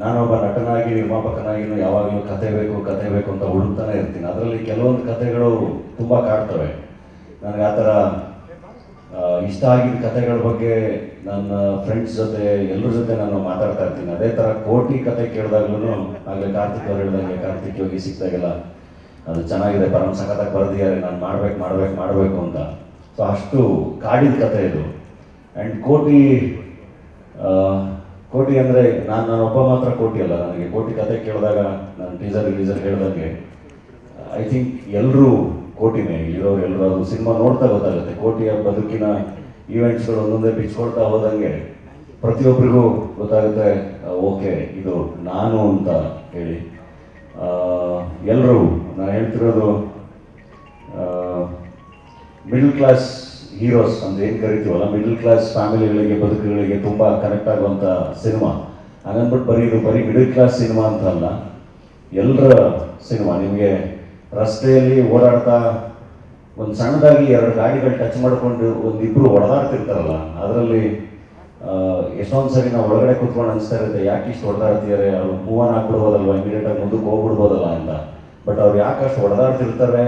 ನಾನೊಬ್ಬ ನಟನಾಗಿ ನಿರ್ಮಾಪಕನಾಗಿನೂ ಯಾವಾಗಲೂ ಕತೆ ಬೇಕು ಕತೆ ಬೇಕು ಅಂತ ಹುಡುಕ್ತಾನೆ ಇರ್ತೀನಿ. ಅದರಲ್ಲಿ ಕೆಲವೊಂದು ಕತೆಗಳು ತುಂಬ ಕಾಡ್ತವೆ ನನಗೆ ಆ ಥರ ಇಷ್ಟ ಆಗಿದ್ದ ಕತೆಗಳ ಬಗ್ಗೆ ನನ್ನ ಫ್ರೆಂಡ್ಸ್ ಜೊತೆ, ಎಲ್ಲರ ಜೊತೆ ನಾನು ಮಾತಾಡ್ತಾ ಇರ್ತೀನಿ. ಅದೇ ಥರ ಕೋಟಿ ಕತೆ ಕೇಳಿದಾಗ್ಲೂ ಆಗಲೇ ಕಾರ್ತಿಕ್ ಅವ್ರು ಹೇಳಿದಂಗೆ, ಕಾರ್ತಿಕ್ ಯೋಗಿ ಸಿಕ್ತಾಗೆಲ್ಲ ಅದು ಚೆನ್ನಾಗಿದೆ ಪರಮ ಸಖತ್ತಾಗಿ ಬರೆದಿದ್ದಾರೆ, ನಾನು ಮಾಡ್ಬೇಕು ಮಾಡ್ಬೇಕು, ಮಾಡಬೇಕು ಅಂತ. ಸೊ ಅಷ್ಟು ಕಾಡಿದ ಕತೆ ಇದು. ಆ್ಯಂಡ್ ಕೋಟಿ ಕೋಟಿ ಅಂದರೆ ನಾನು ನಾನೊಬ್ಬ ಮಾತ್ರ ಕೋಟಿ ಅಲ್ಲ. ನನಗೆ ಕೋಟಿ ಕತೆ ಕೇಳಿದಾಗ ನಾನು ಟೀಸರ್ ರಿಲೀಸರ್ ಹೇಳಿದಂಗೆ ಐ ಥಿಂಕ್ ಎಲ್ಲರೂ ಕೋಟಿನೇ. ಇರೋ ಎಲ್ಲರೂ ಅದು ಸಿನಿಮಾ ನೋಡ್ತಾ ಗೊತ್ತಾಗುತ್ತೆ. ಕೋಟಿಯ ಬದುಕಿನ ಈವೆಂಟ್ಸ್ಗಳು ಒಂದೊಂದೇ ಬಿಚ್ಕೊಳ್ತಾ ಹೋದಂಗೆ ಪ್ರತಿಯೊಬ್ಬರಿಗೂ ಗೊತ್ತಾಗುತ್ತೆ ಓಕೆ ಇದು ನಾನು ಅಂತ ಹೇಳಿ. ಎಲ್ಲರೂ ನಾನು ಹೇಳ್ತಿರೋದು ಮಿಡಲ್ ಕ್ಲಾಸ್ ಹೀರೋಸ್ ಅಂತ ಏನು ಕರಿತೀವಲ್ಲ? ಮಿಡಲ್ ಕ್ಲಾಸ್ ಫ್ಯಾಮಿಲಿಗಳಿಗೆ ಬದುಕುಗಳಿಗೆ ತುಂಬ ಕನೆಕ್ಟ್ ಆಗುವಂಥ ಸಿನಿಮಾ ಹಾಗಂದ್ಬಿಟ್ಟು ಬರೀ ಇದು ಬರೀ ಮಿಡಲ್ ಕ್ಲಾಸ್ ಸಿನಿಮಾ ಅಂತ ಅಲ್ಲ, ಎಲ್ಲರ ಸಿನಿಮಾ ನಿಮಗೆ ರಸ್ತೆಯಲ್ಲಿ ಓಡಾಡ್ತಾ ಒಂದು ಸಣ್ಣದಾಗಿ ಎರಡು ಗಾಡಿಗಳು ಟಚ್ ಮಾಡಿಕೊಂಡು ಒಂದಿಬ್ಬರು ಹೊಡೆದಾಡ್ತಿರ್ತಾರಲ್ಲ ಅದರಲ್ಲಿ ಎಷ್ಟೊಂದು ಸರಿ ನಾವು ಒಳಗಡೆ ಕೂತ್ಕೊಂಡು ಅನಿಸ್ತಾ ಇರುತ್ತೆ, ಯಾಕೆ ಇಷ್ಟು ಹೊಡೆದಾಡ್ತಿದ್ದಾರೆ ಅವ್ರು ಮೂವ್ ಆನ್ ಆಗ್ಬಿಡ್ಬೋದಲ್ವ ಇಮಿಡಿಯೇಟಾಗಿ ಮುಂದಕ್ಕೆ ಹೋಗ್ಬಿಡ್ಬೋದಲ್ಲ ಅಂತ. ಬಟ್ ಅವ್ರು ಯಾಕೆ ಅಷ್ಟು ಹೊಡೆದಾಡ್ತಿರ್ತಾರೆ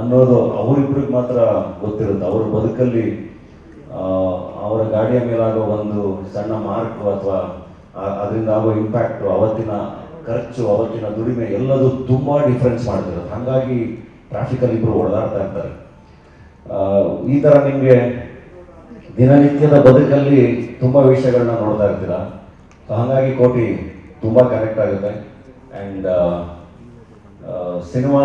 ಅನ್ನೋದು ಅವರಿಬ್ರಿಗೆ ಮಾತ್ರ ಗೊತ್ತಿರುತ್ತೆ. ಅವ್ರ ಬದುಕಲ್ಲಿ ಅವರ ಗಾಡಿಯ ಮೇಲಾಗೋ ಒಂದು ಸಣ್ಣ ಮಾರ್ಕ್ ಅಥವಾ ಅದರಿಂದ ಆಗೋ ಇಂಪ್ಯಾಕ್ಟು ಅವತ್ತಿನ ಖರ್ಚು, ಅವತ್ತಿನ ದುಡಿಮೆ ಎಲ್ಲದು ತುಂಬ ಡಿಫ್ರೆನ್ಸ್ ಮಾಡ್ತಿರುತ್ತೆ. ಹಾಗಾಗಿ ಟ್ರಾಫಿಕಲ್ಲಿ ಇಬ್ಬರು ಓಡಾಡ್ತಾ ಇರ್ತಾರೆ. ಈ ಥರ ನಿಮಗೆ ದಿನನಿತ್ಯದ ಬದುಕಲ್ಲಿ ತುಂಬ ವಿಷಯಗಳನ್ನ ನೋಡ್ತಾ ಇರ್ತೀರ? ಸೊ ಹಾಗಾಗಿ ಕೋಟಿ ತುಂಬ ಕನೆಕ್ಟ್ ಆಗುತ್ತೆ. ಆ್ಯಂಡ್ ಸಿನಿಮಾ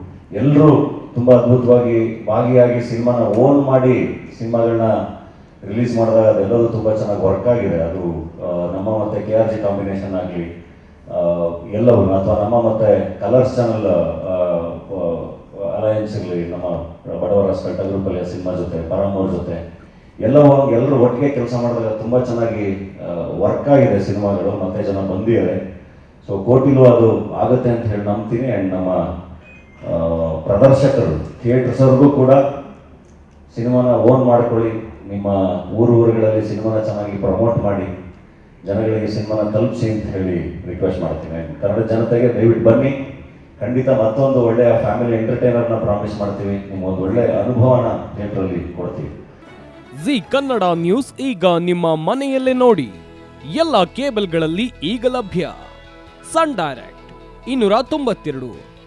ಎಲ್ಲರೂ ತುಂಬ ಅದ್ಭುತವಾಗಿ ಭಾಗಿಯಾಗಿ ಸಿನಿಮಾನ ಓನ್ ಮಾಡಿ ಸಿನಿಮಾಗಳನ್ನ ರಿಲೀಸ್ ಮಾಡಿದಾಗ ಅದೆಲ್ಲವೂ ತುಂಬ ಚೆನ್ನಾಗಿ ವರ್ಕ್ ಆಗಿದೆ. ಅದು ನಮ್ಮ ಮತ್ತು ಕೆ ಆರ್ ಜಿ ಕಾಂಬಿನೇಷನ್ ಆಗಲಿ ಎಲ್ಲವೂ ಅಥವಾ ನಮ್ಮ ಮತ್ತು ಕಲರ್ಸ್ ಚಾನಲ್ ಅಲಯನ್ಸ್ ಇರಲಿ ನಮ್ಮ ಬಡವರ ಸ್ಪೆಲ್ಟ ಗ್ರೂಪಲ್ಲಿ ಸಿನಿಮಾ ಜೊತೆ ಪರಮೋರ್ ಜೊತೆ, ಎಲ್ಲವೂ ಎಲ್ಲರೂ ಒಟ್ಟಿಗೆ ಕೆಲಸ ಮಾಡಿದಾಗ ತುಂಬ ಚೆನ್ನಾಗಿ ವರ್ಕ್ ಆಗಿದೆ ಸಿನಿಮಾಗಳು, ಮತ್ತೆ ಜನ ಬಂದಿದ್ದಾರೆ. ಸೊ ಕೋಟಿಲೂ ಅದು ಆಗುತ್ತೆ ಅಂತ ಹೇಳಿ ನಂಬ್ತೀನಿ. ಆ್ಯಂಡ್ ನಮ್ಮ ಪ್ರದರ್ಶಕರು ಥಿಯೇಟರ್ಸವ್ರಿಗೂ ಕೂಡ ಸಿನಿಮಾನ ಓನ್ ಮಾಡ್ಕೊಳ್ಳಿ. ನಿಮ್ಮ ಊರು ಊರುಗಳಲ್ಲಿ ಸಿನಿಮಾನ ಚೆನ್ನಾಗಿ ಪ್ರಮೋಟ್ ಮಾಡಿ. ಜನಗಳಿಗೆ ಸಿನಿಮಾನ ತಲುಪಿಸಿ ಅಂತ ಹೇಳಿ ರಿಕ್ವೆಸ್ಟ್ ಮಾಡ್ತೀನಿ. ಕನ್ನಡ ಜನತೆಗೆ ದಯವಿಟ್ಟು ಬನ್ನಿ. ಖಂಡಿತ ಮತ್ತೊಂದು ಒಳ್ಳೆಯ ಫ್ಯಾಮಿಲಿ ಎಂಟರ್ಟೈನರ್ನ ಪ್ರಾಮಿಸ್ ಮಾಡ್ತೀವಿ. ನಿಮ್ಗೊಂದು ಒಳ್ಳೆಯ ಅನುಭವನ ಥಿಯೇಟ್ರಲ್ಲಿ ಕೊಡ್ತೀವಿ. ಜಿ ಕನ್ನಡ ನ್ಯೂಸ್ ಈಗ ನಿಮ್ಮ ಮನೆಯಲ್ಲೇ ನೋಡಿ. ಎಲ್ಲ ಕೇಬಲ್ಗಳಲ್ಲಿ ಈಗ ಲಭ್ಯ. ಸನ್ ಡೈರೆಕ್ಟ್, ಇನ್ನೂರ ತೊಂಬತ್ತೆರಡು.